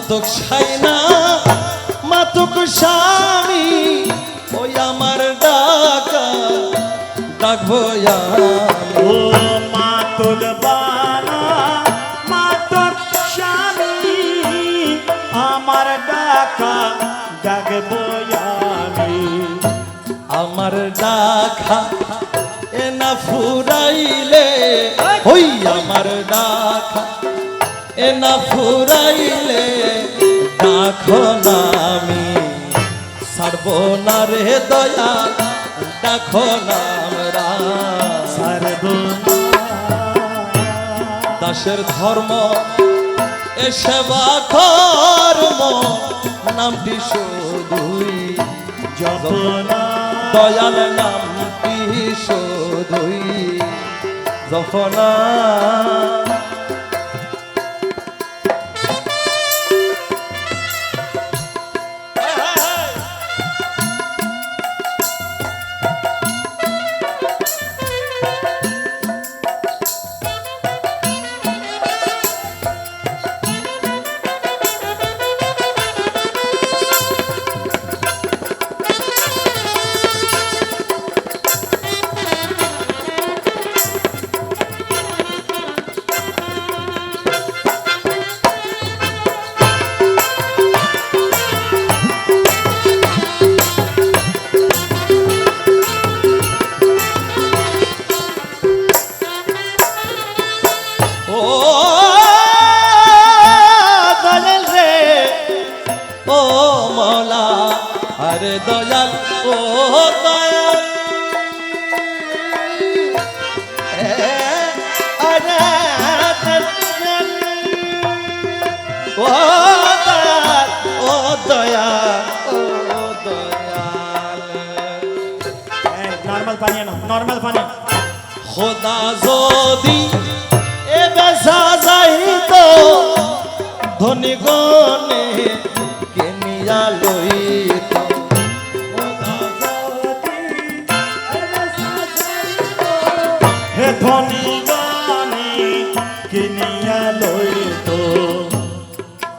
মাতক সাইনা মাতক স্বামী ওই আমার ডাকা ডাকবো। ও মাতুল বানা মাতর স্বামী আমার ডাকা ডাকবো আমি আমার ডাকা এ না ফুরাইলে ওই আমার ডাকা এ না ফুরাইলে ডাকো না আমি। ছাড়ব না রে দয়া ডাকো না আমরা। দাসের ধর্ম এ সেবা কর্ম নামটি শুধুই যতনা দয়াল নামটি শুধুই জফনা আরে দয়াল ও দয়াল। ও দয়াল ও দয়াল ও দয়াল। নর্মাল পানি না নর্মাল পানি খোদা যদি এ বেসা যাইত ধনী গনে কেনিয়া লইত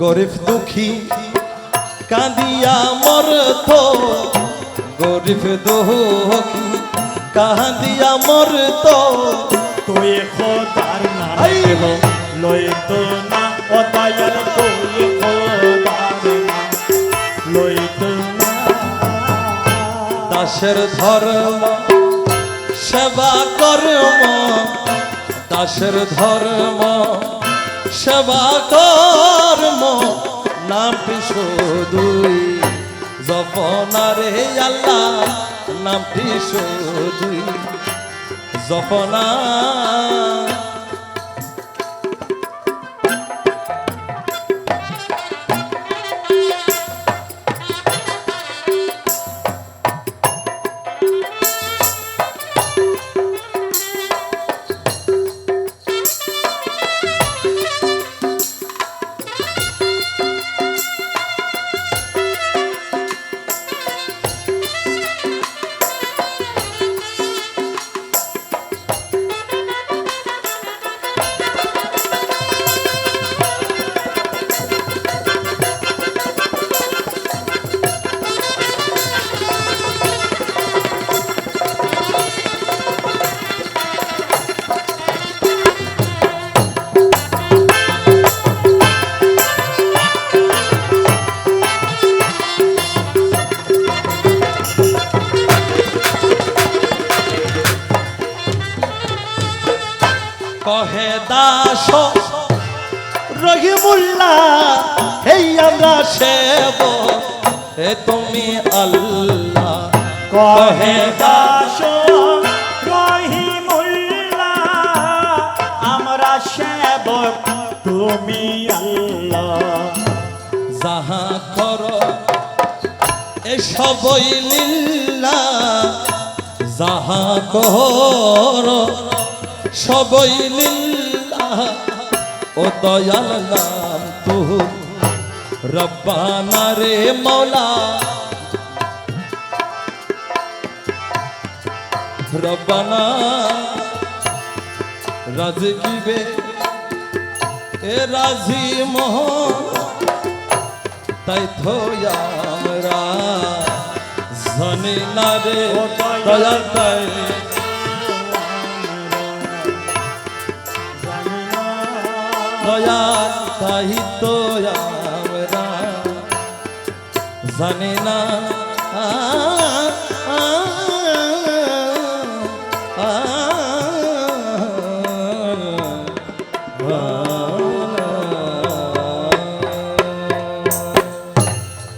গরিব দুঃখী কাঁদিয়া মরত। গরিব দুঃখী কাঁদিয়া মরত। তুই খোদার আই! লইত না ও দয়াল তুই খোদার নাম। লইত না। দাসের ধর্ম সেবা কর্ম। দাসের ধর্ম সেবা কর্ম নামটি শুধুই জপনারে আল্লাহ নামটি শুধুই জপনা কহে দাস, রহিমুল্লাহ, এই আমরা সেব হে তুমি আল্লাহ, কহে দাস, রহিমুল্লাহ, আমরা সেবক, তুমি আল্লাহ। যাহা কর এ সবই লীলা, যাহা কর সবই ও দয়াল নাম তু রব্বানা রে মৌলা। রব্বানা রাজি কিবে? এ রাজি মোহন তাই তো আমরা জানি না রে। দয়াল। তাই দয়া তাই তো আমরা না।